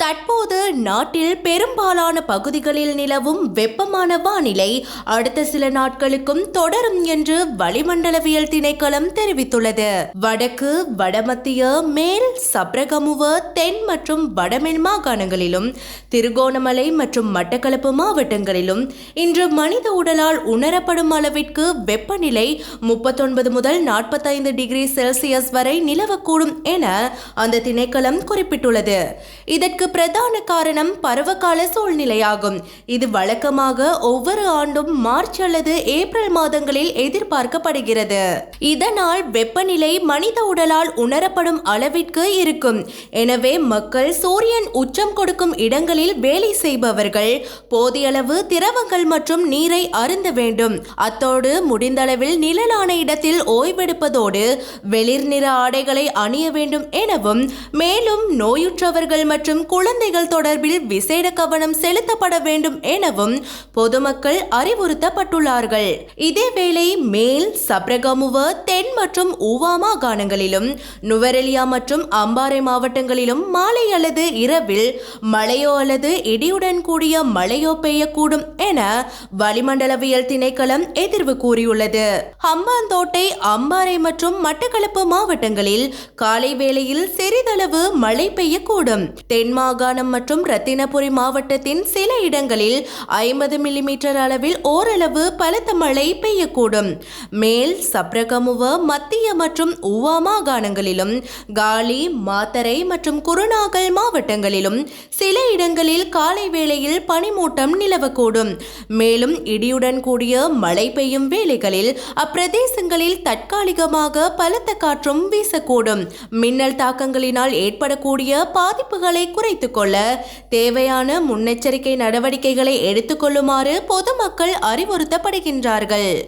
தற்போது நாட்டில் பெரும்பாலான பகுதிகளில் நிலவும் வெப்பமான வானிலை அடுத்த சில நாட்களுக்கும் தொடரும் என்று வளிமண்டலவியல் திணைக்களம் தெரிவித்துள்ளது. வடக்கு வடமத்திய மேல் சப்ரகமுவ தென் மற்றும் வடமேல் மாகாணங்களிலும் திருகோணமலை மற்றும் மட்டக்களப்பு மாவட்டங்களிலும் இன்று மனித உடலால் உணரப்படும் அளவிற்கு வெப்பநிலை முப்பத்தொன்பது முதல் நாற்பத்தைந்து டிகிரி செல்சியஸ் வரை நிலவக்கூடும் என அந்த திணைக்களம் குறிப்பிட்டுள்ளது. இதற்கு பிரதான காரணம் பருவகால சூழ்நிலையாகும். இது வழக்கமாக ஒவ்வொரு ஆண்டும் மார்ச் அல்லது ஏப்ரல் மாதங்களில் எதிர்பார்க்கப்படுகிறது. இதனால் வெப்பநிலை மனித உடலால் உணரப்படும் அளவிற்கு இருக்கும். எனவே மக்கள் சூரியன் உச்சம் கொடுக்கும் இடங்களில் வேலை செய்பவர்கள் போதியளவு திரவங்கள் மற்றும் நீரை அருந்த வேண்டும். அத்தோடு முடிந்தளவில் நிழலான இடத்தில் ஓய்வெடுப்பதோடு வெளிர் நிற ஆடைகளை அணிய வேண்டும் எனவும் மேலும் நோயுற்றவர்கள் மற்றும் குழந்தைகள் தொடர்பில் விசேட கவனம் செலுத்தப்பட வேண்டும் எனவும் பொதுமக்கள் அறிவுறுத்தப்பட்டுள்ளார்கள். இதேவேளை மேல் சப்ரகமுவ தென் மற்றும் ஊவா மாகாணங்களிலும் நுவரெலியா மற்றும் அம்பாறை மாவட்டங்களிலும் மாலை அல்லது இரவில் மழையோ அல்லது இடியுடன் கூடிய மழையோ பெய்யக்கூடும் என வளிமண்டலவியல் திணைக்களம் எதிர்வு கூறியுள்ளது. ஹம்பாந்தோட்டை அம்பாறை மற்றும் மட்டக்களப்பு மாவட்டங்களில் காலை வேளையில் சிறிதளவு மழை பெய்யக்கூடும். தென் மாகாணம் மற்றும் ரத்தினபுரி மாவட்டத்தின் சில இடங்களில் ஐம்பது மில்லிமீட்டர் அளவில் ஓரளவு பலத்த மழை பெய்யக்கூடும். மேல் சப்ரகமுவ மத்திய மற்றும் உவா மாகாணங்களிலும் காலி மாத்தரை மற்றும் குருநாகல் மாவட்டங்களிலும் சில இடங்களில் காலை வேளையில் பனிமூட்டம் நிலவக்கூடும். மேலும் இடியுடன் கூடிய மழை பெய்யும் வேளைகளில் அப்பிரதேசங்களில் தற்காலிகமாக பலத்த காற்றும் வீசக்கூடும். மின்னல் தாக்கங்களினால் ஏற்படக்கூடிய பாதிப்புகளை குறை கொள்ள தேவையான முன்னெச்சரிக்கை நடவடிக்கைகளை எடுத்துக்கொள்ளுமாறு பொதுமக்கள் அறிவுறுத்தப்படுகின்றார்கள்.